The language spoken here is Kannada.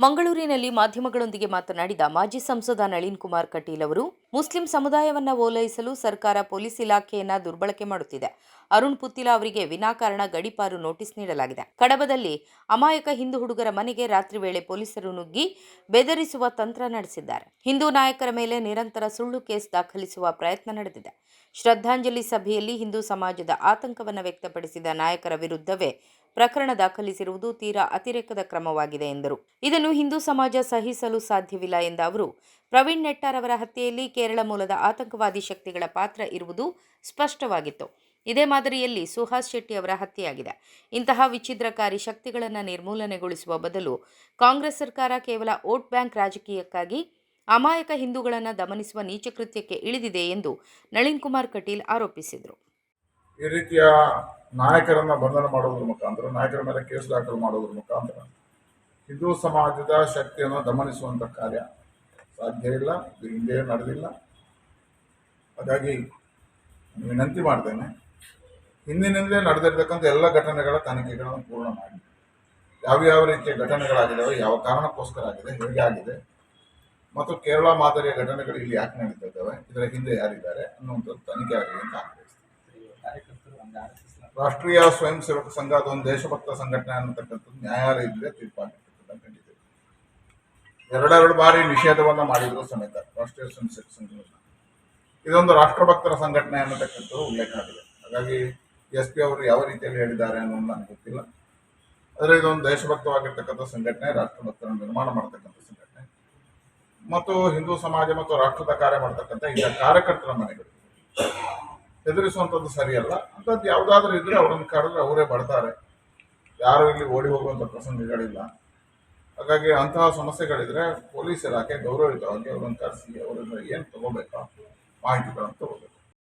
ಮಂಗಳೂರಿನಲ್ಲಿ ಮಾಧ್ಯಮಗಳೊಂದಿಗೆ ಮಾತನಾಡಿದ ಮಾಜಿ ಸಂಸದ ನಳಿನ್ ಕುಮಾರ್ ಕಟೀಲ್ ಅವರು, ಮುಸ್ಲಿಂ ಸಮುದಾಯವನ್ನ ಓಲೈಸಲು ಸರ್ಕಾರ ಪೊಲೀಸ್ ಇಲಾಖೆಯನ್ನ ದುರ್ಬಳಕೆ ಮಾಡುತ್ತಿದೆ. ಅರುಣ್ ಪುತ್ತಿಲ ಅವರಿಗೆ ವಿನಾಕಾರಣ ಗಡಿಪಾರು ನೋಟಿಸ್ ನೀಡಲಾಗಿದೆ. ಕಡಬದಲ್ಲಿ ಅಮಾಯಕ ಹಿಂದೂ ಹುಡುಗರ ಮನೆಗೆ ರಾತ್ರಿ ವೇಳೆ ಪೊಲೀಸರು ನುಗ್ಗಿ ಬೆದರಿಸುವ ತಂತ್ರ ನಡೆಸಿದ್ದಾರೆ. ಹಿಂದೂ ನಾಯಕರ ಮೇಲೆ ನಿರಂತರ ಸುಳ್ಳು ಕೇಸ್ ದಾಖಲಿಸುವ ಪ್ರಯತ್ನ ನಡೆದಿದೆ. ಶ್ರದ್ಧಾಂಜಲಿ ಸಭೆಯಲ್ಲಿ ಹಿಂದೂ ಸಮಾಜದ ಆತಂಕವನ್ನು ವ್ಯಕ್ತಪಡಿಸಿದ ನಾಯಕರ ವಿರುದ್ಧವೇ ಪ್ರಕರಣ ದಾಖಲಿಸಿರುವುದು ತೀರಾ ಅತಿರೇಕದ ಕ್ರಮವಾಗಿದೆ, ಎಂದರು. ಇದನ್ನು ಹಿಂದೂ ಸಮಾಜ ಸಹಿಸಲು ಸಾಧ್ಯವಿಲ್ಲ, ಎಂದ ಅವರು. ಪ್ರವೀಣ್ ನೆಟ್ಟಾರ್ ಅವರ ಹತ್ಯೆಯಲ್ಲಿ ಕೇರಳ ಮೂಲದ ಆತಂಕವಾದಿ ಶಕ್ತಿಗಳ ಪಾತ್ರ ಇರುವುದು ಸ್ಪಷ್ಟವಾಗಿತ್ತು. ಇದೇ ಮಾದರಿಯಲ್ಲಿ ಸುಹಾಸ್ ಶೆಟ್ಟಿ ಅವರ ಹತ್ಯೆಯಾಗಿದೆ. ಇಂತಹ ವಿಚ್ಛಿದ್ರಕಾರಿ ಶಕ್ತಿಗಳನ್ನು ನಿರ್ಮೂಲನೆಗೊಳಿಸುವ ಬದಲು ಕಾಂಗ್ರೆಸ್ ಸರ್ಕಾರ ಕೇವಲ ವೋಟ್ ಬ್ಯಾಂಕ್ ರಾಜಕೀಯಕ್ಕಾಗಿ ಅಮಾಯಕ ಹಿಂದೂಗಳನ್ನು ದಮನಿಸುವ ನೀಚಕೃತ್ಯಕ್ಕೆ ಇಳಿದಿದೆ, ಎಂದು ನಳಿನ್ ಕುಮಾರ್ ಕಟೀಲ್ ಆರೋಪಿಸಿದರು. ಈ ರೀತಿಯ ನಾಯಕರನ್ನ ಬಂಧನ ಮಾಡೋದ್ರ ಮುಖಾಂತರ, ನಾಯಕರ ಮೇಲೆ ಕೇಸ್ ದಾಖಲು ಮಾಡೋದ್ರ ಮುಖಾಂತರ ಹಿಂದೂ ಸಮಾಜದ ಶಕ್ತಿಯನ್ನು ದಮನಿಸುವಂಥ ಕಾರ್ಯ ಸಾಧ್ಯ ಇಲ್ಲ, ಇದು ಹಿಂದೆ ನಡೆದಿಲ್ಲ. ಹಾಗಾಗಿ ವಿನಂತಿ ಮಾಡ್ತೇನೆ, ಹಿಂದಿನಿಂದಲೇ ನಡೆದಿರ್ತಕ್ಕಂಥ ಎಲ್ಲ ಘಟನೆಗಳ ತನಿಖೆಗಳನ್ನು ಪೂರ್ಣ ಮಾಡಿ. ಯಾವ್ಯಾವ ರೀತಿಯ ಘಟನೆಗಳಾಗಿದ್ದಾವೆ ಯಾವ ಕಾರಣಕ್ಕೋಸ್ಕರ ಆಗಿದೆ, ಹೇಗೆ ಆಗಿದೆ, ಮತ್ತು ಕೇರಳ ಮಾದರಿಯ ಘಟನೆಗಳು ಇಲ್ಲಿ ಯಾಕೆ ನಡೀತಾ ಇದ್ದಾವೆ, ಇದರ ಹಿಂದೆ ಯಾರಿದ್ದಾರೆ ಅನ್ನುವಂಥದ್ದು ತನಿಖೆ ಆಗಲಿ ಅಂತ ರಾಷ್ಟ್ರೀಯ ಸ್ವಯಂ ಸೇವಕ ಸಂಘ ಅದೊಂದು ದೇಶಭಕ್ತ ಸಂಘಟನೆ ಅನ್ನತಕ್ಕಂಥದ್ದು ನ್ಯಾಯಾಲಯದಲ್ಲೇ ತೀರ್ಪಾಗಿರ್ತಕ್ಕಂಥ ಎರಡೆರಡು ಬಾರಿ ನಿಷೇಧವನ್ನ ಮಾಡಿದ್ರು ಸಮೇತ ರಾಷ್ಟ್ರೀಯ ಸ್ವಯಂ ಸೇವಕ ಸಂಘವನ್ನು ಇದೊಂದು ರಾಷ್ಟ್ರಭಕ್ತರ ಸಂಘಟನೆ ಅನ್ನತಕ್ಕಂಥದ್ದು ಉಲ್ಲೇಖ ಆಗಿದೆ. ಹಾಗಾಗಿ ಎಸ್ ಪಿ ಅವರು ಯಾವ ರೀತಿಯಲ್ಲಿ ಹೇಳಿದ್ದಾರೆ ಅನ್ನೋದು ನನಗೆ ಗೊತ್ತಿಲ್ಲ. ಆದರೆ ಇದೊಂದು ದೇಶಭಕ್ತವಾಗಿರ್ತಕ್ಕಂಥ ಸಂಘಟನೆ, ರಾಷ್ಟ್ರಭಕ್ತರ ನಿರ್ಮಾಣ ಮಾಡತಕ್ಕಂಥ ಸಂಘಟನೆ. ಮತ್ತು ಹಿಂದೂ ಸಮಾಜ ಮತ್ತು ರಾಷ್ಟ್ರದ ಕಾರ್ಯ ಮಾಡ್ತಕ್ಕಂಥ ಇದರ ಕಾರ್ಯಕರ್ತರ ಮನೆಗಳು. ಹೆದರಿಸುವಂಥದ್ದು ಸರಿಯಲ್ಲ. ಅಂಥದ್ದು ಯಾವುದಾದ್ರೂ ಇದ್ರೆ ಅವರನ್ನು ಕರೆದ್ರೆ ಅವರೇ ಬರ್ತಾರೆ. ಯಾರು ಇಲ್ಲಿ ಓಡಿ ಹೋಗುವಂಥ ಪ್ರಸಂಗಗಳಿಲ್ಲ. ಹಾಗಾಗಿ ಅಂತಹ ಸಮಸ್ಯೆಗಳಿದ್ರೆ ಪೊಲೀಸ್ ಇಲಾಖೆ ಗೌರವಯುತವಾಗಿ ಅವರನ್ನು ಕರೆಸಿ ಅವರಿಂದ ಏನು ತಗೋಬೇಕು ಮಾಹಿತಿಗಳನ್ನು ತಗೋ